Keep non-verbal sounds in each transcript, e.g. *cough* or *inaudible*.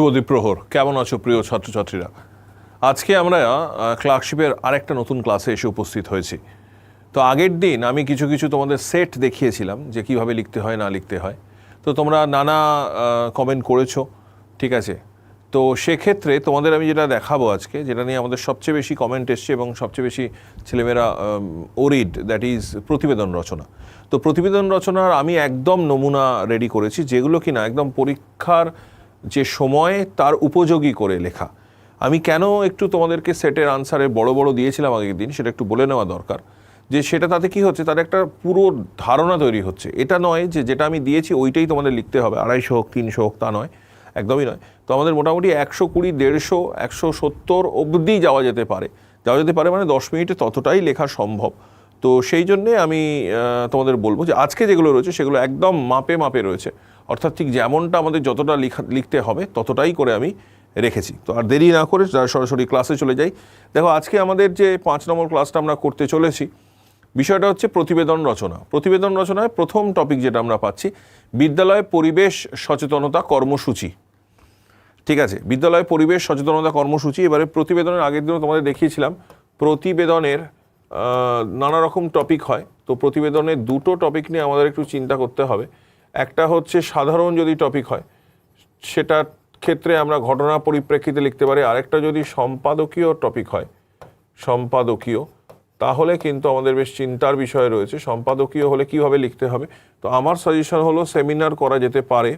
শুভদীপ প্রহর, কেমন আছো প্রিয় ছাত্রছাত্রীরা? আজকে আমরা ক্লার্কশিপের আরেকটা নতুন ক্লাসে এসে উপস্থিত হয়েছি। তো আগের দিন আমি কিছু কিছু তোমাদের সেট দেখিয়েছিলাম যে কীভাবে লিখতে হয়, না লিখতে হয়। তো তোমরা নানা কমেন্ট করেছ, ঠিক আছে? তো সেক্ষেত্রে তোমাদের আমি যেটা দেখাবো আজকে, যেটা নিয়ে আমাদের সবচেয়ে বেশি কমেন্ট এসছে এবং সবচেয়ে বেশি ছেলেমেয়েরা ওরিড দ্যাট ইজ প্রতিবেদন রচনা। তো প্রতিবেদন রচনার আমি একদম নমুনা রেডি করেছি, যেগুলো কিনা একদম পরীক্ষার যে সময় তার উপযোগী করে লেখা। আমি কেন একটু তোমাদেরকে সেটের আনসারে বড় বড় দিয়েছিলাম আগের দিন, সেটা একটু বলে নেওয়া দরকার। যে সেটা তাতে কি হচ্ছে, তার একটা পুরো ধারণা তৈরি হচ্ছে। এটা নয় যে যেটা আমি দিয়েছি ওইটাই তোমাদের লিখতে হবে। আড়াইশো হোক, তিনশো হোক, তা নয়। একদমই নয়। তো আমাদের মোটামুটি একশো কুড়ি, দেড়শো, একশো সত্তর অবধি যাওয়া যেতে পারে। যাওয়া যেতে পারে মানে দশ মিনিটে ততটাই লেখা সম্ভব। তো সেই জন্যে আমি তোমাদের বলব যে আজকে যেগুলো রয়েছে সেগুলো একদম মাপে মাপে রয়েছে। অর্থাৎ ঠিক যেমনটা আমাদের যতটা লিখা লিখতে হবে, ততটাই করে আমি রেখেছি। তো আর দেরি না করে সরাসরি ক্লাসে চলে যাই। দেখো, আজকে আমাদের যে পাঁচ নম্বর ক্লাসটা আমরা করতে চলেছি, বিষয়টা হচ্ছে প্রতিবেদন রচনা। প্রতিবেদন রচনায় প্রথম টপিক যেটা আমরা পাচ্ছি, বিদ্যালয়ে পরিবেশ সচেতনতা কর্মসূচি। ঠিক আছে, বিদ্যালয়ে পরিবেশ সচেতনতা কর্মসূচি, এবারে প্রতিবেদনের আগের দিনও তোমাদের দেখিয়েছিলাম, প্রতিবেদনের নানা রকম টপিক হয়। তো প্রতিবেদনের দুটো টপিক নিয়ে আমাদের একটু চিন্তা করতে হবে। একটা হচ্ছে সাধারণ যদি টপিক হয়, সেটার ক্ষেত্রে আমরা ঘটনা পরিপ্রেক্ষিতে লিখতে পারি, আরেকটা যদি সম্পাদকীয় টপিক হয়, সম্পাদকীয়, তাহলে কিন্তু আমাদের বেশ চিন্তার বিষয় রয়েছে, সম্পাদকীয় হলে কীভাবে লিখতে হবে? তো আমার সাজেশন হলো সেমিনার করা যেতে পারে,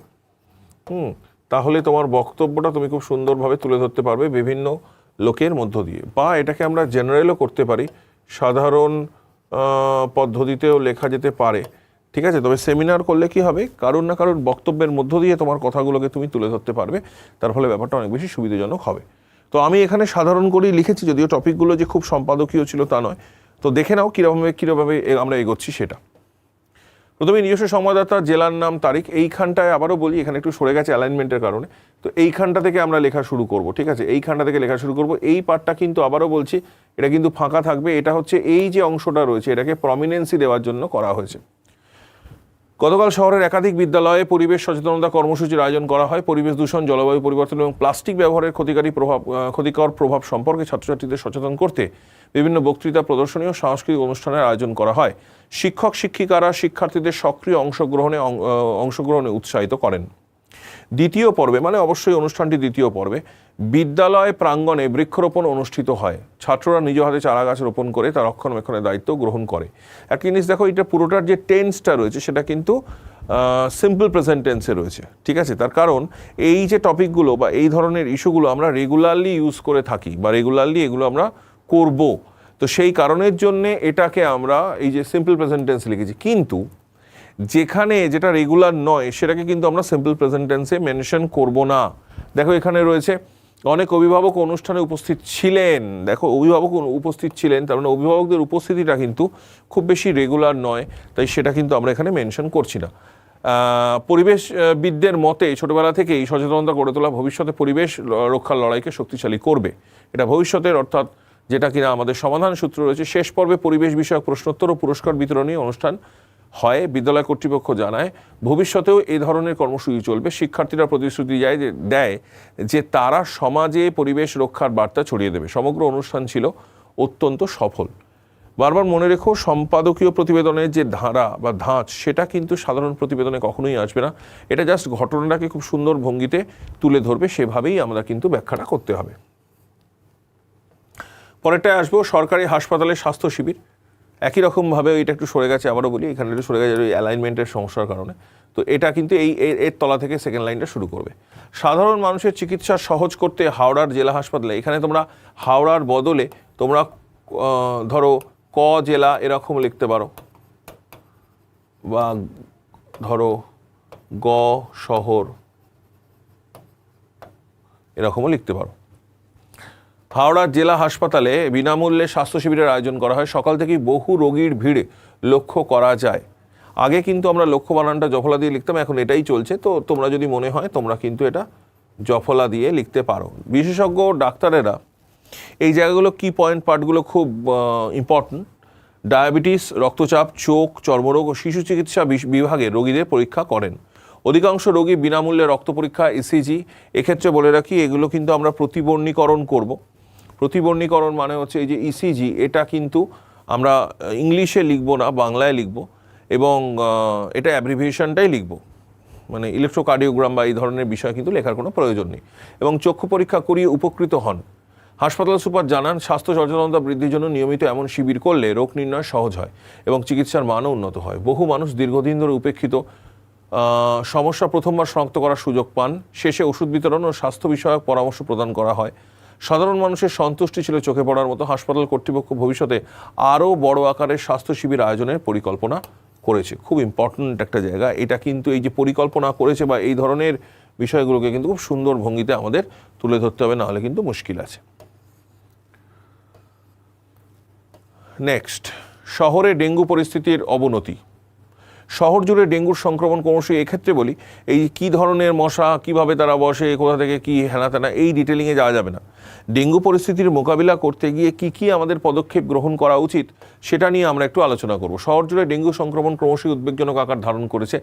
হুম, তাহলে তোমার বক্তব্যটা তুমি খুব সুন্দরভাবে তুলে ধরতে পারবে বিভিন্ন লোকের মধ্য দিয়ে, বা এটাকে আমরা জেনারেলও করতে পারি, সাধারণ পদ্ধতিতেও লেখা যেতে পারে। ঠিক আছে? তবে সেমিনার করলে কি হবে? কারোর না কারোর বক্তব্যের মধ্য দিয়ে তোমার কথাগুলোকে তুমি তুলে ধরতে পারবে। তার ফলে ব্যাপারটা অনেক বেশি সুবিধাজনক হবে। তো আমি এখানে সাধারণ করেই লিখেছি, যদিও টপিকগুলো যে খুব সম্পাদকীয় ছিল তা নয়। তো দেখে নাও কীরকমভাবে কীরকমভাবে আমরা এগোচ্ছি সেটা। প্রথমে নিজস্ব সংবাদদাতা, জেলার নাম, তারিখ, এইখানটায় আবারও বলি, এখানে একটু সরে গেছে অ্যালাইনমেন্টের কারণে। তো এইখানটা থেকে আমরা লেখা শুরু করব, ঠিক আছে? এইখানটা থেকে লেখা শুরু করব। এই পার্টটা কিন্তু আবারও বলছি, এটা কিন্তু ফাঁকা থাকবে। এটা হচ্ছে এই যে অংশটা রয়েছে, এটাকে প্রমিনেন্সি দেওয়ার জন্য করা হয়েছে। গতকাল শহরের একাধিক বিদ্যালয়ে পরিবেশ সচেতনতা কর্মসূচির আয়োজন করা হয়। পরিবেশ দূষণ, জলবায়ু পরিবর্তন এবং প্লাস্টিক ব্যবহারের ক্ষতিকারী প্রভাব ক্ষতিকর প্রভাব সম্পর্কে ছাত্রছাত্রীদের সচেতন করতে বিভিন্ন বক্তৃতা, প্রদর্শনী ও সাংস্কৃতিক অনুষ্ঠানের আয়োজন করা হয়। শিক্ষক, শিক্ষিকারা শিক্ষার্থীদের সক্রিয় অংশগ্রহণে অংশগ্রহণে উৎসাহিত করেন। দ্বিতীয় পর্বে মানে অবশ্যই অনুষ্ঠানটি দ্বিতীয় পর্বে, বিদ্যালয় প্রাঙ্গণে বৃক্ষরোপণ অনুষ্ঠিত হয়। ছাত্ররা নিজ হাতে চারা গাছ রোপণ করে তার রক্ষণাবেক্ষণের দায়িত্ব গ্রহণ করে। একটা জিনিস দেখো, এটা পুরোটার যে টেন্সটা রয়েছে, সেটা কিন্তু সিম্পল প্রেজেন্ট টেন্সে রয়েছে, ঠিক আছে? তার কারণ, এই যে টপিকগুলো বা এই ধরনের ইস্যুগুলো আমরা রেগুলারলি ইউজ করে থাকি বা রেগুলারলি এগুলো আমরা করব, তো সেই কারণের জন্যে এটাকে আমরা এই যে সিম্পল প্রেজেন্ট টেন্স লিখেছি। কিন্তু যেখানে যেটা রেগুলার নয় সেটাকে কিন্তু আমরা সিম্পল প্রেজেন্ট টেন্সে মেনশন করব না। দেখো এখানে রয়েছে অনেক অভিভাবক অনুষ্ঠানে উপস্থিত ছিলেন। দেখো অভিভাবক উপস্থিত ছিলেন তার মানে অভিভাবকদের উপস্থিতিটা কিন্তু খুব বেশি রেগুলার নয় তাই সেটা কিন্তু আমরা এখানে মেনশন করছি না। আহ, পরিবেশ আহ, বিদদের মতে ছোটবেলা থেকেই সচেতনতা গড়ে তোলা ভবিষ্যতে পরিবেশ রক্ষার লড়াইকে শক্তিশালী করবে। এটা ভবিষ্যতের অর্থাৎ যেটা কিনা আমাদের সমাধান সূত্র রয়েছে শেষ পর্বে পরিবেশ বিষয়ক প্রশ্নোত্তর ও পুরস্কার বিতরণী অনুষ্ঠান হয়, বিদ্যালয় কর্তৃপক্ষ জানায়, ভবিষ্যতেও এই ধরনের কর্মসূচি চলবে। শিক্ষার্থীরা প্রতিশ্রুতি যায় দেয় যে তারা সমাজে পরিবেশ রক্ষার বার্তা ছড়িয়ে দেবে। সমগ্র অনুষ্ঠান ছিল অত্যন্ত সফল। বারবার মনে রেখো, সম্পাদকীয় প্রতিবেদনের যে ধারা বা ধাঁচ, সেটা কিন্তু সাধারণ প্রতিবেদনে কখনোই আসবে না। এটা জাস্ট ঘটনাটাকে খুব সুন্দর ভঙ্গিতে তুলে ধরবে, সেভাবেই আমরা কিন্তু ব্যাখ্যাটা করতে হবে। পরেরটায় আসব, সরকারি হাসপাতালে স্বাস্থ্য শিবির। একই রকমভাবে এটা একটু সরে গেছে, আবারও বলি, এখানে একটু সরে গেছে ওই অ্যালাইনমেন্টের সমস্যার কারণে। তো এটা কিন্তু এই, এর- তলা থেকে সেকেন্ড লাইনটা শুরু করবে। সাধারণ মানুষের চিকিৎসা সহজ করতে হাওড়ার জেলা হাসপাতালে, এখানে তোমরা হাওড়ার বদলে তোমরা ধরো ক জেলা এরকম লিখতে পারো। বা ধরো গ শহর এরকমও লিখতে পারো। হাওড়ার জেলা হাসপাতালে বিনামূল্যে স্বাস্থ্য শিবিরের আয়োজন করা হয়। সকাল থেকেই বহু রোগীর ভিড় লক্ষ্য করা যায়। আগে কিন্তু আমরা লক্ষ্য বানানটা জফলা দিয়ে লিখতাম, এখন এটাই চলছে। তো তোমরা যদি মনে হয় তোমরা কিন্তু এটা জফলা দিয়ে লিখতে পারো। বিশেষজ্ঞ ডাক্তারেরা এই জায়গাগুলো কি পয়েন্ট পার্টগুলো খুব ইম্পর্ট্যান্ট ডায়াবেটিস, রক্তচাপ, চোখ, চর্মরোগ ও শিশু চিকিৎসা বিভাগে রোগীদের পরীক্ষা করেন। অধিকাংশ রোগী বিনামূল্যে রক্ত পরীক্ষা ইসিজি এক্ষেত্রে বলে রাখি, এগুলো কিন্তু আমরা প্রতিবর্ণীকরণ করব। প্রতিবর্ণীকরণ মানে হচ্ছে এই যে ইসিজি এটা কিন্তু আমরা ইংলিশে লিখব না, বাংলায় লিখব, এবং এটা অ্যাব্রিভিয়েশনটাই লিখব। মানে ইলেকট্রোকার্ডিওগ্রাম বা এই ধরনের বিষয় কিন্তু লেখার কোনো প্রয়োজন নেই। এবং চক্ষু পরীক্ষা করিয়ে উপকৃত হন। হাসপাতাল সুপার জানান, স্বাস্থ্য সচেতনতা বৃদ্ধির জন্য নিয়মিত এমন শিবির করলে রোগ নির্ণয় সহজ হয় এবং চিকিৎসার মানও উন্নত হয়। বহু মানুষ দীর্ঘদিন ধরে উপেক্ষিত সমস্যা প্রথমবার শনাক্ত করার সুযোগ পান। শেষে ওষুধ বিতরণ ও স্বাস্থ্য বিষয়ক পরামর্শ প্রদান করা হয়। সাধারণ মানুষের সন্তুষ্টি ছিল চোখে পড়ার মতো। হাসপাতাল কর্তৃপক্ষ ভবিষ্যতে আরও বড় আকারের স্বাস্থ্য শিবির আয়োজনের পরিকল্পনা করেছে। খুব ইম্পর্ট্যান্ট একটা জায়গা। এটা কিন্তু এই যে পরিকল্পনা করেছে বা এই ধরনের বিষয়গুলোকে কিন্তু খুব সুন্দর ভঙ্গিতে আমাদের তুলে ধরতে হবে, নাহলে কিন্তু মুশকিল আছে। নেক্সট শহরে ডেঙ্গু পরিস্থিতির অবনতি। শহর জুড়ে ডেঙ্গুর সংক্রমণ ক্রমশই এক্ষেত্রে বলি, এই কি ধরনের মশা, কীভাবে তারা বসে, কোথা থেকে কি হেনা তেনা, এই ডিটেলিংয়ে যাওয়া যাবে না। ডেঙ্গু পরিস্থিতির মোকাবিলা করতে গিয়ে কি কি আমাদের পদক্ষেপ গ্রহণ করা উচিত, সেটা নিয়ে আমরা একটু আলোচনা করব। শহর জুড়ে ডেঙ্গু সংক্রমণ ক্রমশই উদ্বেগজনক আকার ধারণ করেছে।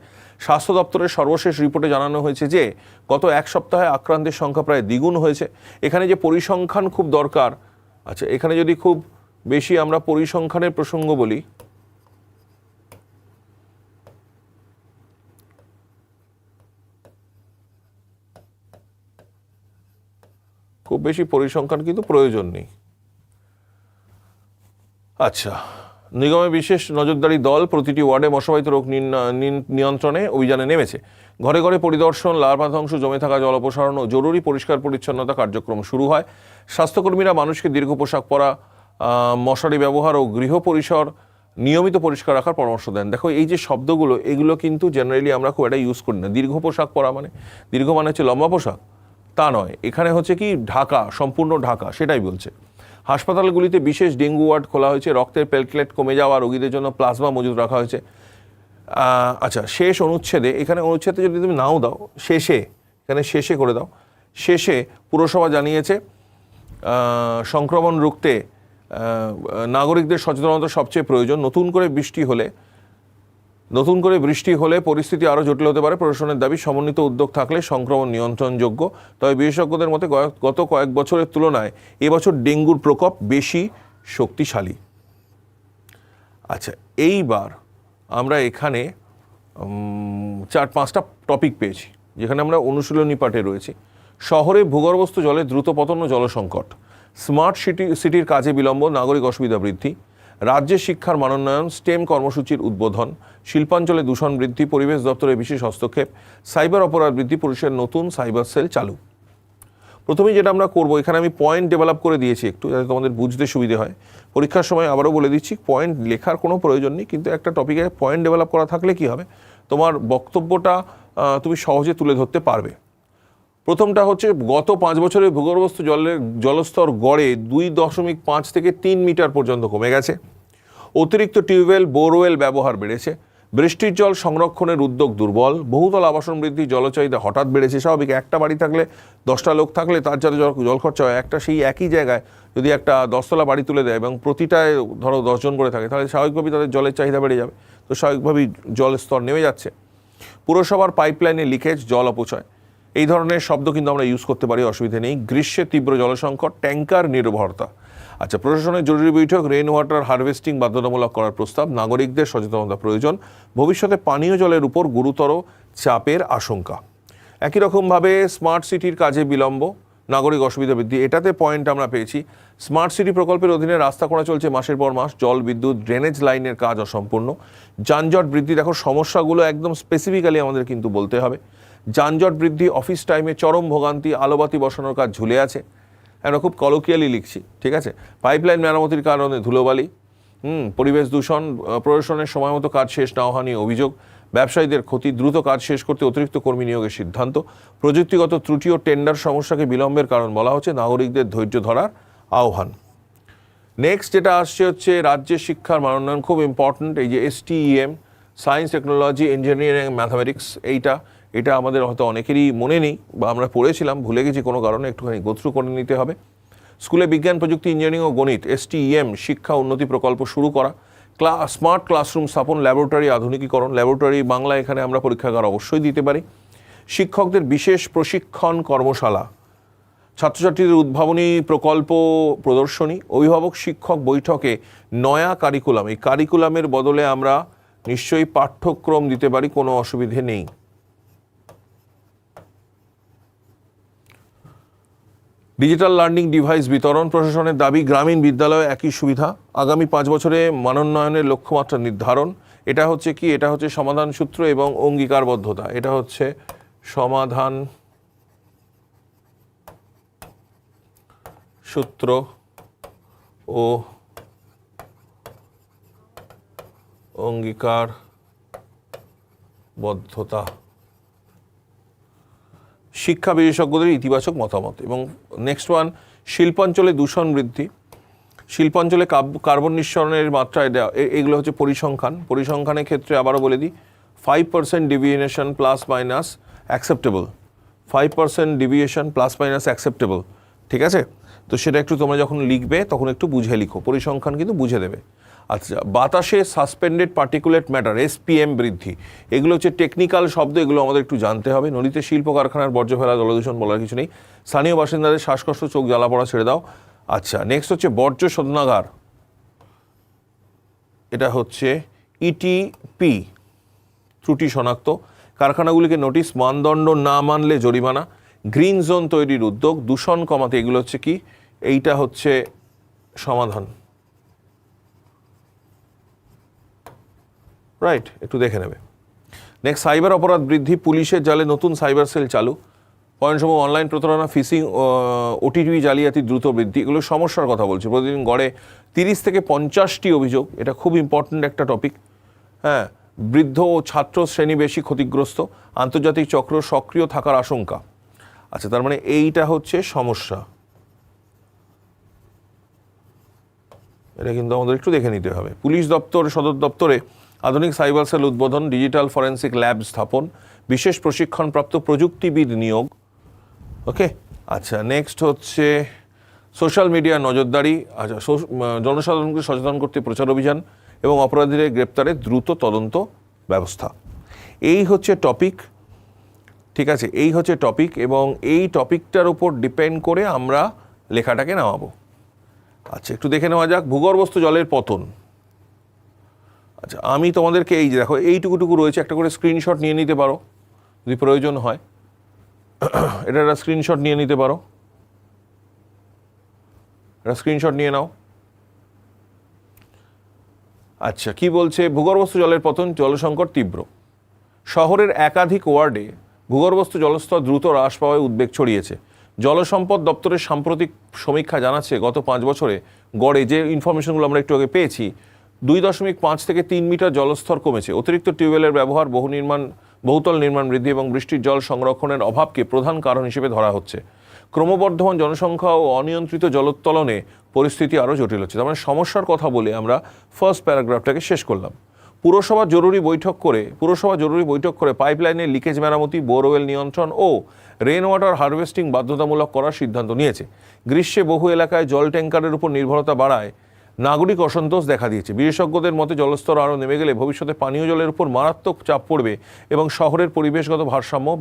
স্বাস্থ্য দপ্তরের সর্বশেষ রিপোর্টে জানানো হয়েছে যে, গত এক সপ্তাহে আক্রান্তের সংখ্যা প্রায় দ্বিগুণ হয়েছে। এখানে যে পরিসংখ্যান খুব দরকার আচ্ছা এখানে যদি খুব বেশি আমরা পরিসংখ্যানের প্রসঙ্গ বলি খুব বেশি পরিসংখ্যান কিন্তু প্রয়োজন নেই। আচ্ছা নিগমে বিশেষ নজরদারি দল প্রতিটি ওয়ার্ডে মশাবাহিত রোগ নিয়ন্ত্রণে অভিযানে নেমেছে। ঘরে ঘরে পরিদর্শন লার্ভাধ্বংস জমে থাকা জল অপসারণ ও জরুরি পরিষ্কার পরিচ্ছন্নতা কার্যক্রম শুরু হয়। স্বাস্থ্যকর্মীরা মানুষকে দীর্ঘ পোশাক পরা মশারি ব্যবহার ও গৃহ পরিসর নিয়মিত পরিষ্কার রাখার পরামর্শ দেন। দেখো, এই যে শব্দগুলো, এগুলো কিন্তু জেনারেলি আমরা খুব একটা ইউজ করি না। দীর্ঘ পোশাক পরা মানে দীর্ঘ মানে হচ্ছে লম্বা পোশাক। তা নয়। এখানে হচ্ছে কি ঢাকা, সম্পূর্ণ ঢাকা, সেটাই বলছে। হাসপাতালগুলিতে বিশেষ ডেঙ্গু ওয়ার্ড খোলা হয়েছে, রক্তের প্লেটলেট কমে যাওয়া, রোগীদের জন্য প্লাজমা মজুদ রাখা হয়েছে। আচ্ছা শেষ অনুচ্ছেদে, এখানে অনুচ্ছেদে যদি তুমি নাও দাও, শেষে, এখানে শেষে করে দাও, শেষে পুরসভা জানিয়েছে সংক্রমণ রুখতে নাগরিকদের সচেতনতা সবচেয়ে প্রয়োজন। নতুন করে বৃষ্টি হলে নতুন করে বৃষ্টি হলে পরিস্থিতি আরও জটিল হতে পারে। প্রশাসনের দাবি, সমন্বিত উদ্যোগ থাকলে সংক্রমণ নিয়ন্ত্রণযোগ্য। তবে বিশেষজ্ঞদের মতে গত কয়েক বছরের তুলনায় এবছর ডেঙ্গুর প্রকোপ বেশি শক্তিশালী। আচ্ছা এইবার আমরা এখানে চার, পাঁচটা টপিক পেয়েছি, যেখানে আমরা অনুশীলনী পাঠে রয়েছি। শহরে ভূগর্ভস্থ জলে দ্রুত পতন জলসংকট। স্মার্ট সিটি, সিটির কাজে বিলম্ব, নাগরিক অসুবিধা বৃদ্ধি। রাজ্যের শিক্ষার মানোন্নয়ন, স্টেম কর্মসূচির উদ্বোধন, শিল্পাঞ্চলে দূষণ বৃদ্ধি, পরিবেশ দপ্তরের বিশেষ হস্তক্ষেপ, সাইবার অপরাধ বৃদ্ধি, পুলিশের নতুন সাইবার সেল চালু। প্রথমেই যেটা আমরা করব, এখানে আমি পয়েন্ট ডেভেলপ করে দিয়েছি একটু, যাতে তোমাদের বুঝতে সুবিধে হয়। পরীক্ষার সময় আবারও বলে দিচ্ছি পয়েন্ট লেখার কোনো প্রয়োজন নেই, কিন্তু একটা টপিকে পয়েন্ট ডেভেলপ করা থাকলে কি হবে? তোমার বক্তব্যটা তুমি সহজে তুলে ধরতে পারবে। প্রথমটা হচ্ছে গত পাঁচ বছরে ভূগর্ভস্থ জলের জলস্তর গড়ে দুই দশমিক পাঁচ থেকে তিন মিটার পর্যন্ত কমে গেছে। অতিরিক্ত টিউবওয়েল, বোরওয়েল ব্যবহার বেড়েছে। বৃষ্টির জল সংরক্ষণের উদ্যোগ দুর্বল। বহুতল আবাসন বৃদ্ধি জলচাহিদা হঠাৎ বেড়েছে। স্বাভাবিক একটা বাড়ি থাকলে দশটা লোক থাকলে তার যাতে জল জল খরচা হয়, একটা সেই একই জায়গায় যদি একটা দশতলা বাড়ি তুলে দেয় এবং প্রতিটায় ধরো দশজন করে থাকে, তাহলে স্বাভাবিকভাবেই তাদের জলের চাহিদা বেড়ে যাবে। তো স্বাভাবিকভাবেই জলের স্তর নেমে যাচ্ছে। পুরসভার পাইপলাইনে লিকেজ, জল অপচয়। এই ধরনের শব্দ কিন্তু আমরা ইউজ করতে পারি, অসুবিধা নেই। গ্রীষ্মে তীব্র জলসংকট, ট্যাঙ্কার নির্ভরতা আচ্ছা প্রশাসনের জরুরি বৈঠক রেন ওয়াটার হারভেস্টিং বাধ্যতামূলক করার প্রস্তাব, নাগরিকদের সচেতনতা প্রয়োজন, ভবিষ্যতে পানীয় জলের উপর গুরুতর চাপের আশঙ্কা। একই রকমভাবে স্মার্ট সিটির কাজে বিলম্ব, নাগরিক অসুবিধা বৃদ্ধি, এটাতে পয়েন্ট আমরা পেয়েছি। স্মার্ট সিটি প্রকল্পের অধীনে রাস্তা করা চলছে মাসের পর মাস, জল, বিদ্যুৎ ড্রেনেজ লাইনের কাজ অসম্পূর্ণ। যানজট বৃদ্ধি, দেখো, সমস্যাগুলো একদম স্পেসিফিক্যালি আমাদের কিন্তু বলতে হবে। যানজট বৃদ্ধি অফিস টাইমে চরম ভোগান্তি, আলোবাতি বসানোর কাজ ঝুলে আছে। আমরা খুব কলোকিয়ালি লিখছি, ঠিক আছে? পাইপলাইন মেরামতির কারণে ধুলোবালি, হুম, পরিবেশ দূষণ প্রশাসনের সময় মতো কাজ শেষ না হওয়া নিয়ে অভিযোগ, ব্যবসায়ীদের ক্ষতি, দ্রুত কাজ শেষ করতে অতিরিক্ত কর্মী নিয়োগের সিদ্ধান্ত, প্রযুক্তিগত ত্রুটি ও টেন্ডার সমস্যাকে বিলম্বের কারণ বলা হচ্ছে, নাগরিকদের ধৈর্য ধরার আহ্বান। নেক্সট যেটা আসছে হচ্ছে রাজ্যের শিক্ষার মানোন্নয়ন, খুব ইম্পর্ট্যান্ট এই যে S T STEM science technology engineering mathematics এইটা এটা আমাদের হয়তো অনেকেরই মনে নেই বা আমরা পড়েছিলাম, ভুলে গেছি কোনো কারণে, একটুখানি গোথ্রু করে নিতে হবে। স্কুলে বিজ্ঞান, প্রযুক্তি ইঞ্জিনিয়ারিং ও গণিত এসটিইএম শিক্ষা, উন্নতি প্রকল্প শুরু করা। ক্লা স্মার্ট ক্লাসরুম স্থাপন ল্যাবরেটরি আধুনিকীকরণ ল্যাবরেটরি বাংলা এখানে আমরা পরীক্ষাগার অবশ্যই দিতে পারি। শিক্ষকদের বিশেষ প্রশিক্ষণ কর্মশালা। ছাত্রছাত্রীদের উদ্ভাবনী প্রকল্প প্রদর্শনী, অভিভাবক শিক্ষক বৈঠকে নয়া কারিকুলাম এই কারিকুলামের বদলে আমরা নিশ্চয়ই পাঠ্যক্রম দিতে পারি, কোনো অসুবিধে নেই। ডিজিটাল লার্নিং ডিভাইস বিতরণ প্রশাসনের দাবি, গ্রামীণ বিদ্যালয়ে একই সুবিধা। আগামী পাঁচ বছরে মানোন্নয়নের লক্ষ্যমাত্রা নির্ধারণ। এটা হচ্ছে কি? এটা হচ্ছে সমাধান সূত্র এবং অঙ্গীকারবদ্ধতা। এটা হচ্ছে সমাধান সূত্র ও অঙ্গীকার বদ্ধতা শিক্ষা বিশেষজ্ঞদের ইতিবাচক মতামত। এবং নেক্সট ওয়ান শিল্পাঞ্চলে দূষণ বৃদ্ধি। শিল্পাঞ্চলে কার্বন নিঃসরণের মাত্রা এটা- এগুলো হচ্ছে পরিসংখ্যান। পরিসংখ্যানের ক্ষেত্রে আবারও বলে দিই five percent deviation plus minus acceptable five percent deviation plus minus acceptable ঠিক আছে? তো সেটা একটু তোমরা যখন লিখবে, তখন একটু বুঝে লিখো। পরিসংখ্যান কিন্তু বুঝে দেবে। আচ্ছা বাতাসে সাসপেন্ডেড পার্টিকুলেট ম্যাটার এসপিএম বৃদ্ধি। এগুলো হচ্ছে টেকনিক্যাল শব্দ, এগুলো আমাদের একটু জানতে হবে। নদীতে শিল্প কারখানার বর্জ্য ফেলা, জলদূষণ বলার কিছু নেই। স্থানীয় বাসিন্দাদের শ্বাসকষ্ট, চোখ জ্বালা পড়া ছেড়ে দাও। আচ্ছা নেক্সট হচ্ছে বর্জ্য শোধনাগার। এটা হচ্ছে ইটিপি ত্রুটি শনাক্ত। কারখানাগুলিকে নোটিশ মানদণ্ড না মানলে জরিমানা। গ্রিন জোন তৈরির উদ্যোগ, দূষণ কমাতে, এগুলো হচ্ছে কি? এইটা হচ্ছে সমাধান। রাইট একটু দেখে নেবে। নেক্সট সাইবার অপরাধ বৃদ্ধি, পুলিশের জালে নতুন সাইবার সেল চালু। পয়েন্টসমূহ অনলাইন প্রতারণা ফিসিং ওটিপি জালিয়াতি দ্রুত বৃদ্ধি, এগুলো সমস্যার কথা বলছি। প্রতিদিন গড়ে তিরিশ থেকে পঞ্চাশটি অভিযোগ, এটা খুব ইম্পর্ট্যান্ট একটা টপিক হ্যাঁ বৃদ্ধ ও ছাত্র শ্রেণি বেশি ক্ষতিগ্রস্ত, আন্তর্জাতিক চক্র সক্রিয় থাকার আশঙ্কা। আচ্ছা তার মানে এইটা হচ্ছে সমস্যা। এটা কিন্তু আমাদের একটু দেখে নিতে হবে। পুলিশ দপ্তর, সদর দপ্তরে আধুনিক সাইবার সেল উদ্বোধন, ডিজিটাল ফরেন্সিক ল্যাব স্থাপন, বিশেষ প্রশিক্ষণপ্রাপ্ত প্রযুক্তিবিদ নিয়োগ। ওকে আচ্ছা নেক্সট হচ্ছে সোশ্যাল মিডিয়া নজরদারি আচ্ছা জনসাধারণকে সচেতন করতে প্রচার অভিযান এবং অপরাধীদের গ্রেপ্তারে দ্রুত তদন্ত ব্যবস্থা। এই হচ্ছে টপিক ঠিক আছে, এই হচ্ছে টপিক এবং এই টপিকটার উপর ডিপেন্ড করে আমরা লেখাটাকে নামাবো। আচ্ছা একটু দেখে নেওয়া যাক, ভূগর্ভস্থ জলের পতন। আচ্ছা আমি তোমাদেরকে এই যে দেখো, এইটুকুটুকু রয়েছে, একটা করে স্ক্রিনশট নিয়ে নিতে পারো, যদি প্রয়োজন হয়। *clears throat* এটা একটা স্ক্রিনশট নিয়ে নিতে পারো। একটা স্ক্রিনশট নিয়ে নাও। আচ্ছা কি বলছে? ভূগর্ভস্থ জলের পতন, জলসংকট তীব্র। শহরের একাধিক ওয়ার্ডে ভূগর্ভস্থ জলস্তর দ্রুত হ্রাস পাওয়ায় উদ্বেগ ছড়িয়েছে। জলসম্পদ দপ্তরের সাম্প্রতিক সমীক্ষা জানাচ্ছে, গত পাঁচ বছরে গড়ে যে ইনফরমেশনগুলো আমরা একটু আগে পেয়েছি দুই দশমিক পাঁচ থেকে তিন মিটার জলস্তর কমেছে। অতিরিক্ত টিউবওয়েলের ব্যবহার, বহু নির্মাণ, বহুতল নির্মাণ বৃদ্ধি এবং বৃষ্টির জল সংরক্ষণের অভাবকে প্রধান কারণ হিসেবে ধরা হচ্ছে। ক্রমবর্ধমান জনসংখ্যা ও অনিয়ন্ত্রিত জলোত্তোলনে পরিস্থিতি আরও জটিল হচ্ছে। তার মানে সমস্যার কথা বলে আমরা ফার্স্ট প্যারাগ্রাফটাকে শেষ করলাম। পুরসভা জরুরি বৈঠক করে, পুরসভা জরুরি বৈঠক করে পাইপলাইনের লিকেজ মেরামতি, বোরওয়েল নিয়ন্ত্রণ ও রেন ওয়াটার হারভেস্টিং বাধ্যতামূলক করার সিদ্ধান্ত নিয়েছে। গ্রীষ্মে বহু এলাকায় জল ট্যাঙ্কারের উপর নির্ভরতা বাড়ায় নাগরিক অসন্তোষ দেখা দিয়েছে। বিশেষজ্ঞদের মতে জলস্তর আরও নেমে গেলে ভবিষ্যতে পানীয় জলের উপর মারাত্মক চাপ পড়বে এবং শহরের পরিবেশগত ভারসাম্য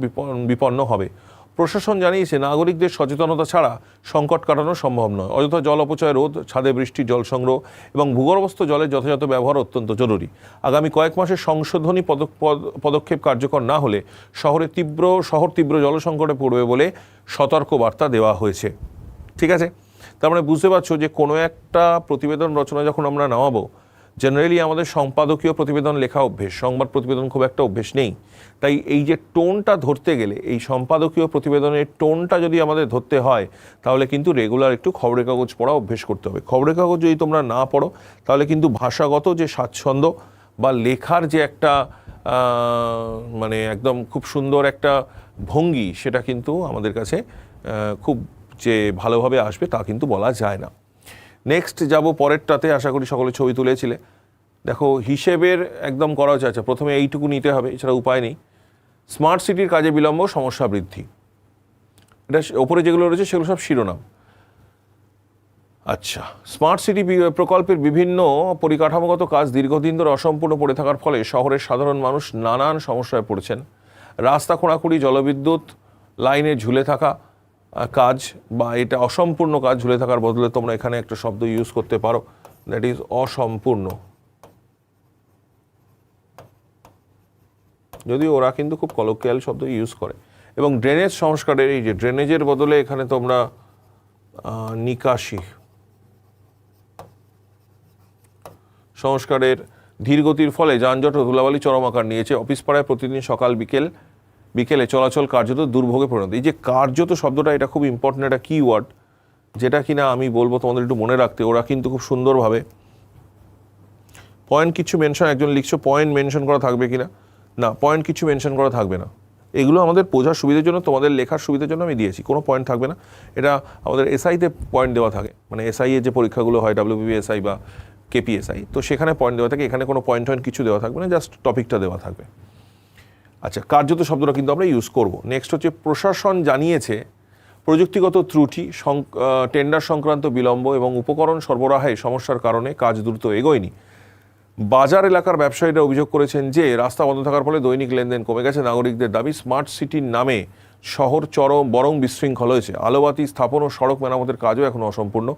বিপন্ন- হবে। প্রশাসন জানিয়েছে, নাগরিকদের সচেতনতা ছাড়া সংকট কাটানো সম্ভব নয়। অযথা জল অপচয় রোধ, ছাদে বৃষ্টির জল সংগ্রহ এবং ভূগর্ভস্থ জলের যথাযথ ব্যবহার অত্যন্ত জরুরি। আগামী কয়েক মাসে সংশোধনী পদক- পদ- পদক্ষেপ কার্যকর না হলে শহরে তীব্র, শহর তীব্র জলসংকটে পড়বে বলে সতর্ক বার্তা দেওয়া হয়েছে। ঠিক আছে? তার মানে বুঝতে পারছ যে কোনো একটা প্রতিবেদন রচনা যখন আমরা নামাবো জেনারেলি আমাদের সম্পাদকীয় প্রতিবেদন লেখা অভ্যেস, সংবাদ প্রতিবেদন খুব একটা অভ্যেস নেই। তাই এই যে টোনটা ধরতে গেলে, এই সম্পাদকীয় প্রতিবেদনের টোনটা যদি আমাদের ধরতে হয়, তাহলে কিন্তু রেগুলার একটু খবরের কাগজ পড়া অভ্যেস করতে হবে। খবরের কাগজ যদি তোমরা না পড়ো, তাহলে কিন্তু ভাষাগত যে স্বাচ্ছন্দ্য বা লেখার যে একটা মানে একদম খুব সুন্দর একটা ভঙ্গি, সেটা কিন্তু আমাদের কাছে খুব যে ভালোভাবে আসবে তা কিন্তু বলা যায় না। নেক্সট যাব পরেরটাতে, আশা করি সকলে ছবি তুলেছিলে। দেখো, হিসেবের একদম করা হচ্ছে প্রথমে এইটুকু নিতে হবে, এছাড়া উপায় নেই। স্মার্ট সিটির কাজে বিলম্ব, সমস্যা বৃদ্ধি। এটা ওপরে যেগুলো রয়েছে, সেগুলো সব শিরোনাম। আচ্ছা স্মার্ট সিটি প্রকল্পের বিভিন্ন পরিকাঠামোগত কাজ দীর্ঘদিন ধরে অসম্পূর্ণ পড়ে থাকার ফলে শহরের সাধারণ মানুষ নানান সমস্যায় পড়ছেন। রাস্তা খোঁড়াখুঁড়ি, জলবিদ্যুৎ লাইনে ঝুলে থাকা কাজ বা এটা অসম্পূর্ণ কাজ ঝুলে থাকার বদলে তোমরা এখানে একটা শব্দ ইউজ করতে পারো। দ্যাট ইজ অসম্পূর্ণ। যদিও ওরা কিন্তু খুব কলোকিয়াল শব্দ ইউজ করে। এবং ড্রেনেজ সংস্কারের এই যে ড্রেনেজের বদলে এখানে তোমরা নিকাশি সংস্কারের ধীরগতির ফলে যানজট ও ধুলাবালি চরম আকার নিয়েছে। অফিস পাড়ায় প্রতিদিন সকাল বিকেল বিকেলে চলাচল কার্যত দুর্ভোগে পরিণত। এই যে কার্যত শব্দটা, এটা খুব ইম্পর্টেন্ট একটা কিওয়ার্ড যেটা কিনা আমি বলব তোমাদের একটু মনে রাখতে, ওরা কিন্তু খুব সুন্দরভাবে পয়েন্ট কিছু মেনশন একজন লিখছো পয়েন্ট মেনশন করা থাকবে কিনা? না পয়েন্ট কিছু মেনশন করা থাকবে না। এগুলো আমাদের বোঝার সুবিধার জন্য, তোমাদের লেখার সুবিধার জন্য আমি দিয়েছি, কোনো পয়েন্ট থাকবে না। এটা আমাদের এসআইতে পয়েন্ট দেওয়া থাকে মানে এসআই এর যে পরীক্ষাগুলো হয় ডাব্লিউবিবি এসআই বা কেপিএসআই তো সেখানে পয়েন্ট দেওয়া থাকে, এখানে কোনো পয়েন্ট টয়েন্ট কিছু দেওয়া থাকবে না জাস্ট টপিকটা দেওয়া থাকবে। আচ্ছা কার্যত শব্দটা কিন্তু আমরা ইউজ করব। নেক্সট হচ্ছে, প্রশাসন জানিয়েছে, প্রযুক্তিগত ত্রুটি টেন্ডার সংক্রান্ত বিলম্ব এবং উপকরণ সরবরাহে সমস্যার কারণে কাজ দ্রুত এগোয়নি। বাজার এলাকার ব্যবসায়ীরা অভিযোগ করেছেন যে, রাস্তা বন্ধ থাকার ফলে দৈনিক লেনদেন কমে গেছে। নাগরিকদের দাবি স্মার্ট সিটির নামে শহর চরম বরং বিশৃঙ্খল হয়েছে। আলোবাতি স্থাপন ও সড়ক মেরামতের কাজও এখনও অসম্পূর্ণ।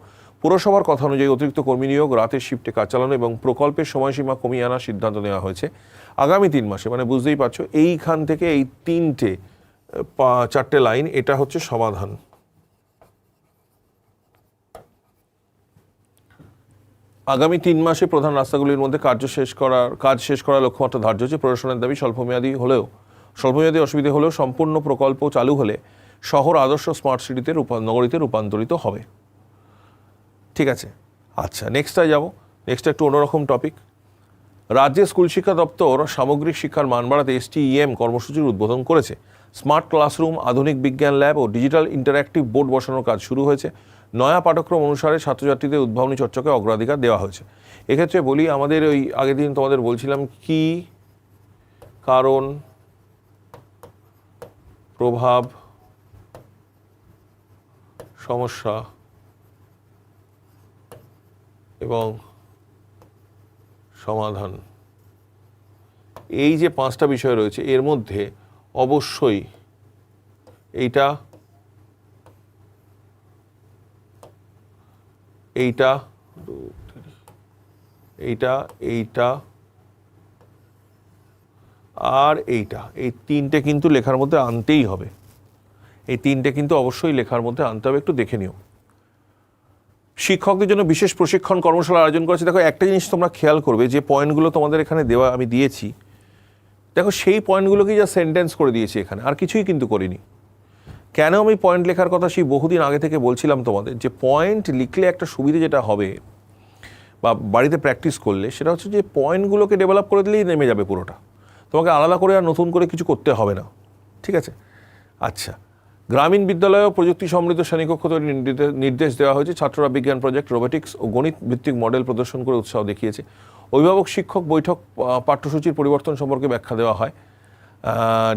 পুরসভার কথা অনুযায়ী অতিরিক্ত কর্মী নিয়োগ রাতের শিফটে কাজ চালানো এবং প্রকল্পের সময়সীমা কমিয়ে আনার সিদ্ধান্ত নেওয়া হয়েছে। আগামী তিন মাসে মানে বুঝতেই পারছ, এইখান থেকে এই তিনটে চারটে লাইন, এটা হচ্ছে সমাধান। আগামী তিন মাসে প্রধান রাস্তাগুলির মধ্যে কার্য শেষ করার, কাজ শেষ করার লক্ষ্যমাত্রা ধার্য হচ্ছে প্রশাসনের দাবি স্বল্পমেয়াদী হলেও, স্বল্পমেয়াদী অসুবিধে হলেও সম্পূর্ণ প্রকল্প চালু হলে শহর আদর্শ স্মার্ট সিটিতে নগরীতে রূপান্তরিত হবে। ঠিক আছে? আচ্ছা নেক্সটটায় যাব। নেক্সট একটু অন্যরকম টপিক রাজ্যের স্কুল শিক্ষা দপ্তর সামগ্রিক শিক্ষার মান বাড়াতে এসটিইএম কর্মসূচির উদ্বোধন করেছে। স্মার্ট ক্লাসরুম, আধুনিক বিজ্ঞান ল্যাব ও ডিজিটাল ইন্টারঅ্যাক্টিভ বোর্ড বসানোর কাজ শুরু হয়েছে। নয়া পাঠক্রম অনুসারে ছাত্রছাত্রীদের উদ্ভাবনী চর্চাকে অগ্রাধিকার দেওয়া হয়েছে। এক্ষেত্রে বলি, আমাদের ওই আগের দিন তোমাদের বলছিলাম কি কারণ, প্রভাব, সমস্যা এবং সমাধান। এই যে পাঁচটা বিষয় রয়েছে, এর মধ্যে অবশ্যই এইটা এইটা এইটা এইটা, আর এইটা। এই তিনটে কিন্তু লেখার মধ্যে আনতেই হবে। এই তিনটে কিন্তু অবশ্যই লেখার মধ্যে আনতে হবে, একটু দেখে নিও। শিক্ষকদের জন্য বিশেষ প্রশিক্ষণ কর্মশালা আয়োজন করেছে। দেখো, একটা জিনিস তোমরা খেয়াল করবে, যে পয়েন্টগুলো তোমাদের এখানে দেওয়া আমি দিয়েছি, দেখো, সেই পয়েন্টগুলোকেই যা সেন্টেন্স করে দিয়েছি এখানে, আর কিছুই কিন্তু করিনি। কেন আমি পয়েন্ট লেখার কথা সেই বহুদিন আগে থেকে বলছিলাম তোমাদের, যে পয়েন্ট লিখলে একটা সুবিধে যেটা হবে, বা বাড়িতে প্র্যাকটিস করলে, সেটা হচ্ছে যে পয়েন্টগুলোকে ডেভেলপ করে দিলেই নেমে যাবে পুরোটা। তোমাকে আলাদা করে আর নতুন করে কিছু করতে হবে না। ঠিক আছে? আচ্ছা। গ্রামীণ বিদ্যালয়েও প্রযুক্তি সমৃদ্ধ শ্রেণীকক্ষ তৈরির নির্দে- নির্দেশ দেওয়া হয়েছে। ছাত্ররা বিজ্ঞান প্রজেক্ট, রোবোটিক্স ও গণিত ভিত্তিক মডেল প্রদর্শন করে উৎসাহ দেখিয়েছে। অভিভাবক, শিক্ষক, বৈঠক পাঠ্যসূচির পরিবর্তন সম্পর্কে ব্যাখ্যা দেওয়া হয়।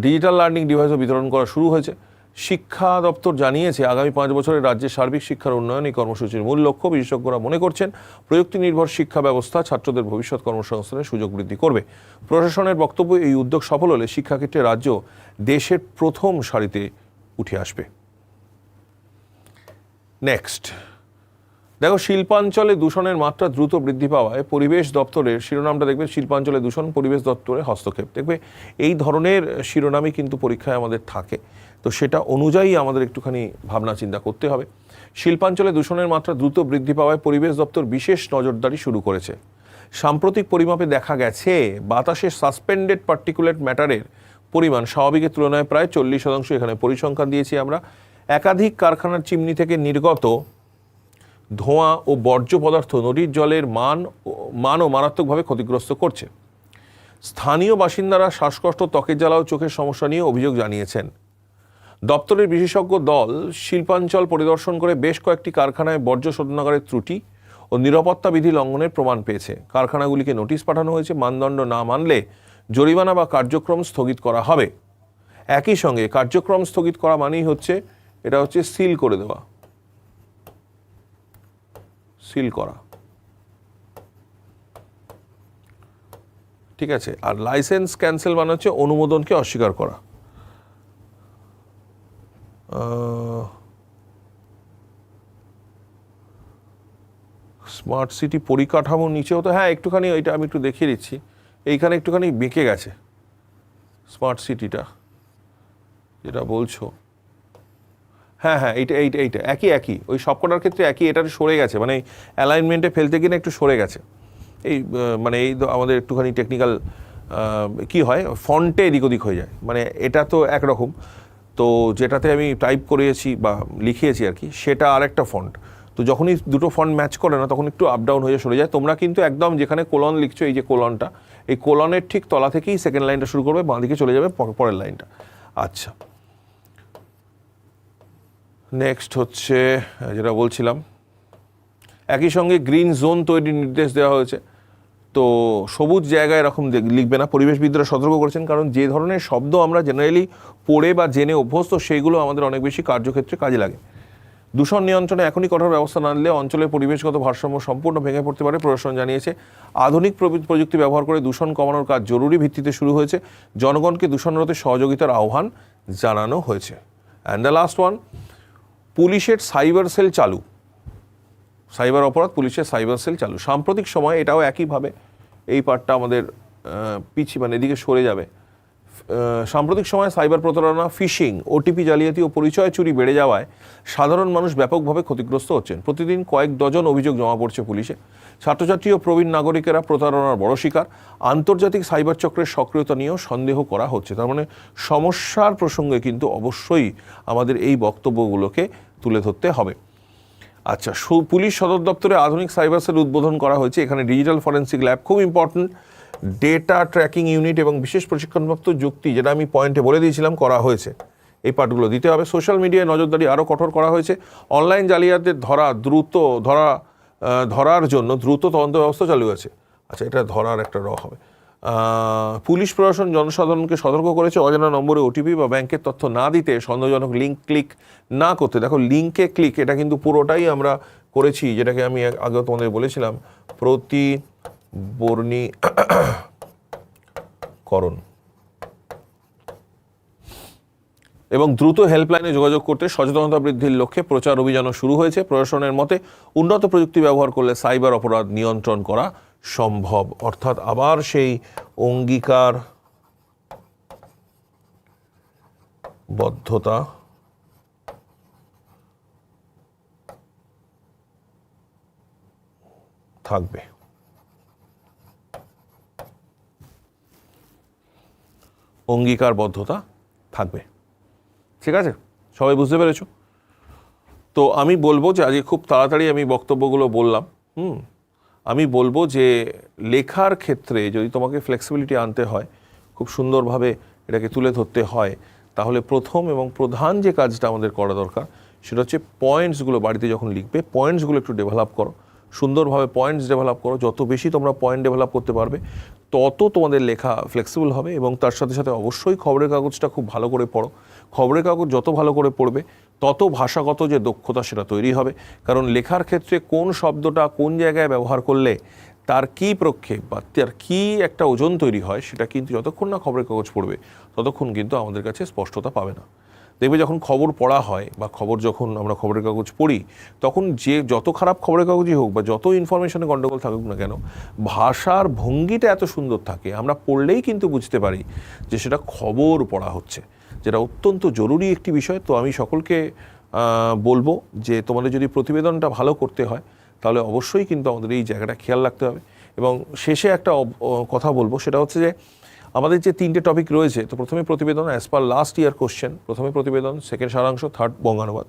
ডিজিটাল লার্নিং ডিভাইসও বিতরণ করা শুরু হয়েছে। শিক্ষা দপ্তর জানিয়েছে, আগামী পাঁচ বছরে রাজ্যের সার্বিক শিক্ষার উন্নয়ন এই কর্মসূচির মূল লক্ষ্য। বিশেষজ্ঞরা মনে করছেন প্রযুক্তি নির্ভর শিক্ষা ব্যবস্থা ছাত্রদের ভবিষ্যৎ কর্মসংস্থানের সুযোগ বৃদ্ধি করবে। প্রশাসনের বক্তব্য এই উদ্যোগ সফল হলে শিক্ষাক্ষেত্রে রাজ্য দেশের প্রথম সারিতে উঠে আসবে। নেক্সট দেখো, শিল্পাঞ্চলে দূষণের মাত্রা দ্রুত বৃদ্ধি পাওয়ায় পরিবেশ দপ্তরের শিরোনামটা দেখবে, শিল্পাঞ্চলে দূষণ, পরিবেশ দপ্তরের হস্তক্ষেপ। দেখবে, এই ধরনের শিরোনামই কিন্তু পরীক্ষায় আমাদের থাকে। তো সেটা অনুযায়ী আমাদের একটুখানি ভাবনা চিন্তা করতে হবে। শিল্পাঞ্চলে দূষণের মাত্রা দ্রুত বৃদ্ধি পাওয়ায় পরিবেশ দপ্তর বিশেষ নজরদারি শুরু করেছে। সাম্প্রতিক পরিমাপে দেখা গেছে বাতাসে সাসপেন্ডেড পার্টিকুলেট ম্যাটারের পরিমাণ। স্বাভাবিকের তুলনায় প্রায় চল্লিশ শতাংশ এখানে পরিসংখ্যান দিয়েছি আমরা। একাধিক কারখানার চিমনি থেকে নির্গত ধোঁয়া ও বর্জ্য পদার্থ নদীর জলের মান মানও মারাত্মকভাবে ক্ষতিগ্রস্ত করছে। স্থানীয় বাসিন্দারা শ্বাসকষ্ট, ত্বকের জ্বালা ও চোখের সমস্যা নিয়ে অভিযোগ জানিয়েছেন। দপ্তরের বিশেষজ্ঞ দল শিল্পাঞ্চল পরিদর্শন করে বেশ কয়েকটি কারখানায় বর্জ্য শোধনাগারের ত্রুটি ও নিরাপত্তা বিধি লঙ্ঘনের প্রমাণ পেয়েছে। কারখানাগুলিকে নোটিশ পাঠানো হয়েছে, মানদণ্ড না মানলে জরিমানা বা কার্যক্রম স্থগিত করা হবে। একই সঙ্গে কার্যক্রম স্থগিত করা মানেই হচ্ছে, এটা হচ্ছে সিল করে দেওয়া। সিল করা। ঠিক আছে, আর লাইসেন্স ক্যান্সেল মানে হচ্ছে অনুমোদনকে অস্বীকার করা। স্মার্ট সিটি পরিকাঠামো নিচেও তো হ্যাঁ একটুখানি ওইটা আমি একটু দেখিয়ে দিচ্ছি। এইখানে একটুখানি বেঁকে গেছে। স্মার্ট সিটিটা যেটা বলছো। হ্যাঁ হ্যাঁ এইটা এইটা এইটা, একই একই। ওই সবকটার ক্ষেত্রে একই, এটা সরে গেছে। মানে অ্যালাইনমেন্টে ফেলতে গিয়ে একটু সরে গেছে। এই মানে এই আমাদের একটুখানি টেকনিক্যাল কি হয়? ফন্টে এদিক ওদিক হয়ে যায়। মানে এটা তো একরকম। তো যেটাতে আমি টাইপ করিয়েছি বা লিখিয়েছি আর কি, সেটা আর একটা ফন্ট। তো যখনই দুটো ফন্ট ম্যাচ করে না, তখন একটু আপ ডাউন হয়ে সরে যায়। তোমরা কিন্তু একদম যেখানে কোলন লিখছো, এই যে কোলনটা এই কোলনের ঠিক তলা থেকেই সেকেন্ড লাইনটা শুরু করবে বাঁ দিকে চলে যাবে পরের লাইনটা আচ্ছা। নেক্সট হচ্ছে যেটা বলছিলাম, একই সঙ্গে গ্রিন জোন তৈরির নির্দেশ দেওয়া হয়েছে। তো সবুজ জায়গায় এরকম লিখবে না, পরিবেশবিদরা সতর্ক করেছেন, কারণ যে ধরনের শব্দ আমরা জেনারেলি পড়ে বা জেনে অভ্যস্ত, সেইগুলো আমাদের অনেক বেশি কার্যক্ষেত্রে কাজে লাগে। দূষণ নিয়ন্ত্রণে এখনই কঠোর ব্যবস্থা না নিলে অঞ্চলের পরিবেশগত ভারসাম্য সম্পূর্ণ ভেঙে পড়তে পারে, প্রশাসন জানিয়েছে। আধুনিক প্রযুক্তি ব্যবহার করে দূষণ কমানোর কাজ জরুরি ভিত্তিতে শুরু হয়েছে। জনগণকে দূষণ রোধে সহযোগিতার আহ্বান জানানো হয়েছে। অ্যান্ড দ্য লাস্ট ওয়ান পুলিশের সাইবার সেল চালু। সাইবার অপরাধ পুলিশের সাইবার সেল চালু। সাম্প্রতিক সময়ে এটাও একইভাবে এই পার্টটা আমাদের পিছিয়ে মানে এদিকে সরে যাবে। সাম্প্রতিক সময়ে সাইবার প্রতারণা, ফিশিং ওটিপি জালিয়াতি ও পরিচয় চুরি বেড়ে যাওয়ায় সাধারণ মানুষ ব্যাপকভাবে ক্ষতিগ্রস্ত হচ্ছেন। প্রতিদিন কয়েক ডজন অভিযোগ জমা পড়ছে পুলিশে। ছাত্রছাত্রী ও প্রবীণ নাগরিকেরা প্রতারণার বড় শিকার। আন্তর্জাতিক সাইবার চক্রের সক্রিয়তা নিয়েও সন্দেহ করা হচ্ছে। তার মানে সমস্যার প্রসঙ্গে কিন্তু অবশ্যই আমাদের এই বক্তব্যগুলোকে তুলে ধরতে হবে। আচ্ছা পুলিশ সদর দপ্তরে আধুনিক সাইবার সেল উদ্বোধন করা হয়েছে। এখানে ডিজিটাল ফরেন্সিক ল্যাব খুব ইম্পর্ট্যান্ট ডেটা ট্র্যাকিং ইউনিট এবং বিশেষ প্রশিক্ষণপ্রাপ্ত যুক্তি, যেটা আমি পয়েন্টে বলে দিয়েছিলাম, করা হয়েছে। এই পার্টগুলো দিতে হবে। সোশ্যাল মিডিয়ায় নজরদারি আরও কঠোর করা হয়েছে। অনলাইন জালিয়াতদের ধরা দ্রুত, ধরা ধরার জন্য দ্রুত তদন্ত ব্যবস্থা চালু আছে। আচ্ছা এটা ধরার একটা র হবে। পুলিশ প্রশাসন জনসাধারণকে সতর্ক করেছে। অজানা নম্বরে ওটিপি বা ব্যাংকের তথ্য না দিতে সন্দেহজনক লিঙ্ক ক্লিক না করতে। দেখো লিঙ্কে ক্লিক এটা কিন্তু পুরোটাই আমরা করেছি, যেটাকে আমি আগে তোমাদের বলেছিলাম। প্রতিবর্ণী করণ এবং দ্রুত হেল্পলাইনে যোগাযোগ করতে সচেতনতা বৃদ্ধির লক্ষ্যে প্রচার অভিযানও শুরু হয়েছে। প্রশাসনের মতে, উন্নত প্রযুক্তি ব্যবহার করলে সাইবার অপরাধ নিয়ন্ত্রণ করা সম্ভব। অর্থাৎ আবার সেই অঙ্গীকার বদ্ধতা থাকবে। অঙ্গীকারবদ্ধতা থাকবে। ঠিক আছে? সবাই বুঝতে পেরেছ? তো আমি বলব যে আজকে খুব তাড়াতাড়ি আমি বক্তব্যগুলো বললাম, হুম? আমি বলব যে লেখার ক্ষেত্রে যদি তোমাকে ফ্লেক্সিবিলিটি আনতে হয়, খুব সুন্দরভাবে এটাকে তুলে ধরতে হয়, তাহলে প্রথম এবং প্রধান যে কাজটা আমাদের করা দরকার, সেটা হচ্ছে পয়েন্টসগুলো বাড়িতে যখন লিখবে পয়েন্টসগুলো একটু ডেভেলপ করো। সুন্দরভাবে পয়েন্টস ডেভেলপ করো। যত বেশি তোমরা পয়েন্ট ডেভেলপ করতে পারবে, তত তোমাদের লেখা ফ্লেক্সিবল হবে এবং তার সাথে সাথে অবশ্যই খবরের কাগজটা খুব ভালো করে পড়ো। খবরের কাগজ যত ভালো করে পড়বে, তত ভাষাগত যে দক্ষতা সেটা তৈরি হবে। কারণ লেখার ক্ষেত্রে কোন শব্দটা কোন জায়গায় ব্যবহার করলে তার কী প্রক্ষেপ বা তার কী একটা ওজন তৈরি হয়, সেটা কিন্তু যতক্ষণ না খবরের কাগজ পড়বে, ততক্ষণ কিন্তু আমাদের কাছে স্পষ্টতা পাবে না। দেখবে যখন খবর পড়া হয় বা খবর যখন আমরা খবরের কাগজ পড়ি, তখন যে যত খারাপ খবরের কাগজই হোক বা যত ইনফরমেশনে গণ্ডগোল থাকুক না কেন, ভাষার ভঙ্গিটা এত সুন্দর থাকে। আমরা পড়লেই কিন্তু বুঝতে পারি যে সেটা খবর পড়া হচ্ছে, যেটা অত্যন্ত জরুরি একটি বিষয়। তো আমি সকলকে বলব যে তোমাদের যদি প্রতিবেদনটা ভালো করতে হয়, তাহলে অবশ্যই কিন্তু আমাদের এই জায়গাটা খেয়াল রাখতে হবে। এবং শেষে একটা কথা বলব, সেটা হচ্ছে যে আমাদের যে তিনটে টপিক রয়েছে, তো প্রথমে প্রতিবেদন as per last year question প্রথমে প্রতিবেদন সেকেন্ড সারাংশ থার্ড বঙ্গানুবাদ।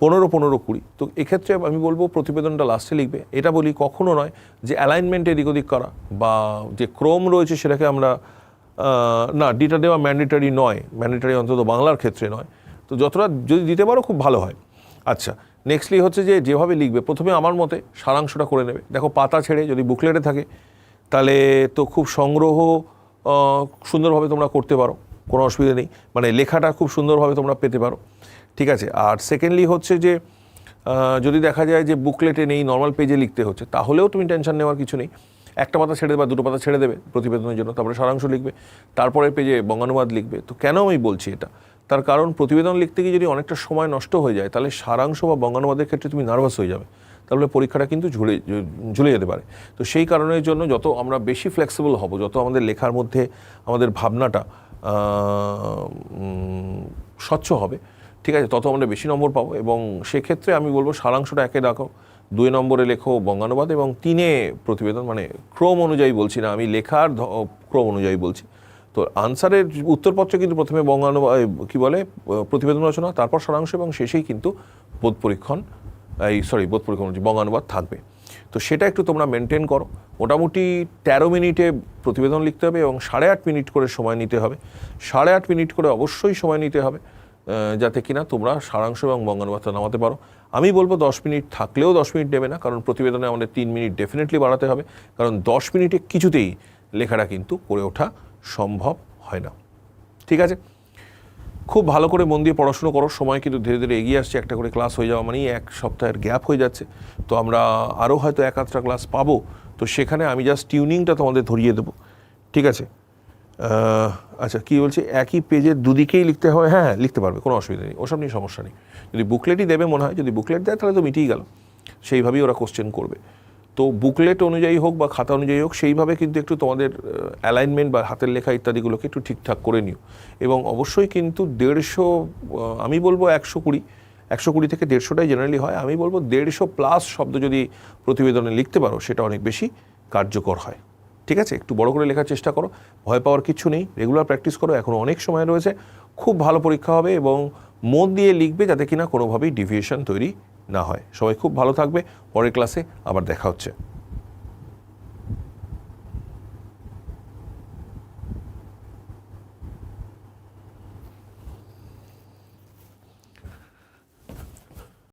পনেরো পনেরো, কুড়ি। তো এক্ষেত্রে আমি বলব প্রতিবেদনটা লাস্টে লিখবে। এটা বলি কখনো নয় যে অ্যালাইনমেন্ট এদিক ওদিক করা বা যে ক্রম রয়েছে সেটাকে আমরা না ডিটা দেওয়া ম্যান্ডেটারি নয়। ম্যান্ডেটারি অন্তত বাংলার ক্ষেত্রে নয়। তো যতটা যদি দিতে পারো খুব ভালো হয়। আচ্ছা নেক্সটলি হচ্ছে যে যেভাবে লিখবে, প্রথমে আমার মতে সারাংশটা করে নেবে। দেখো পাতা ছেড়ে যদি বুকলেটে থাকে, তাহলে তো খুব সংগ্রহ সুন্দরভাবে তোমরা করতে পারো, কোনো অসুবিধা নেই। মানে লেখাটা খুব সুন্দরভাবে তোমরা পেতে পারো। ঠিক আছে? আর সেকেন্ডলি হচ্ছে যে যদি দেখা যায় যে বুকলেটে নেই নর্মাল পেজে লিখতে হচ্ছে, তাহলেও তুমি টেনশন নেওয়ার কিছু নেই। একটা পাতা ছেড়ে দেবে দুটো পাতা ছেড়ে দেবে প্রতিবেদনের জন্য, তারপরে সারাংশ লিখবে তারপরে পেজে বঙ্গানুবাদ লিখবে। তো কেন আমি বলছি এটা? তার কারণ প্রতিবেদন লিখতে গিয়ে যদি অনেকটা সময় নষ্ট হয়ে যায়, তাহলে সারাংশ বা বঙ্গানুবাদের ক্ষেত্রে তুমি নার্ভাস হয়ে যাবে। তাহলে পরীক্ষাটা কিন্তু ঝুলে ঝুলে যেতে পারে। তো সেই কারণের জন্য যত আমরা বেশি ফ্লেক্সিবল হব, যত আমাদের লেখার মধ্যে আমাদের ভাবনাটা স্বচ্ছ হবে, ঠিক আছে, তত আমরা বেশি নম্বর পাবো এবং সেক্ষেত্রে আমি বলব সারাংশটা একে রাখো দুই নম্বরে লেখো বঙ্গানুবাদ এবং তিনে প্রতিবেদন মানে ক্রম অনুযায়ী বলছি না, আমি লেখার ক্রম অনুযায়ী বলছি। তো আনসারের উত্তরপত্র কিন্তু প্রথমে বঙ্গানুবাদ কি বলে, প্রতিবেদন রচনা, তারপর সারাংশ এবং শেষেই কিন্তু বোধ পরীক্ষণ এই সরি বোধ বলছি, বঙ্গানুবাদ থাকবে। তো সেটা একটু তোমরা মেনটেন করো। মোটামুটি তেরো মিনিটে প্রতিবেদন লিখতে হবে এবং সাড়ে আট মিনিট করে সময় নিতে হবে। সাড়ে আট মিনিট করে অবশ্যই সময় নিতে হবে যাতে কিনা তোমরা সারাংশ এবং বঙ্গানুবাদটা নামাতে পারো। আমি বলব দশ মিনিট থাকলেও দশ মিনিট নেবে না কারণ প্রতিবেদনে আমাদের তিন মিনিট ডেফিনেটলি বাড়াতে হবে কারণ দশ মিনিটে কিছুতেই লেখাটা কিন্তু করে ওঠা সম্ভব হয় না। ঠিক আছে? খুব ভালো করে মন দিয়ে পড়াশুনো করো সময় কিন্তু ধীরে ধীরে এগিয়ে আসছে একটা করে ক্লাস হয়ে যাওয়া মানেই এক সপ্তাহের গ্যাপ হয়ে যাচ্ছে। তো আমরা আরও হয়তো এক আধটা ক্লাস পাবো তো সেখানে আমি জাস্ট টিউনিংটা তোমাদের ধরিয়ে দেবো। ঠিক আছে? আচ্ছা কী বলছি? একই পেজের দুদিকেই লিখতে হয় হ্যাঁ হ্যাঁ, লিখতে পারবে কোনো অসুবিধা নেই ওসব নিয়ে সমস্যা নেই। যদি বুকলেটই দেবে মনে হয় যদি বুকলেট দেয় তাহলে তো মিটিয়ে গেল। সেইভাবেই ওরা কোশ্চেন করবে। তো বুকলেট অনুযায়ী হোক বা খাতা অনুযায়ী হোক, সেইভাবে কিন্তু একটু তোমাদের অ্যালাইনমেন্ট বা হাতের লেখা ইত্যাদিগুলোকে একটু ঠিকঠাক করে নিও। এবং অবশ্যই কিন্তু দেড়শো আমি বলব একশো কুড়ি একশো কুড়ি থেকে দেড়শোটাই জেনারেলি হয়। আমি বলব দেড়শো প্লাস শব্দ যদি প্রতিবেদনে লিখতে পারো, সেটা অনেক বেশি কার্যকর হয়। ঠিক আছে? একটু বড় করে লেখার চেষ্টা করো। ভয় পাওয়ার কিছু নেই। রেগুলার প্র্যাকটিস করো। এখনও অনেক সময় রয়েছে। খুব ভালো পরীক্ষা হবে এবং মন দিয়ে লিখবে যাতে কিনা কোনোভাবেই ডিভিয়েশন তৈরি না হয়। সবাই খুব ভালো থাকবে। পরের ক্লাসে আবার দেখা হচ্ছে।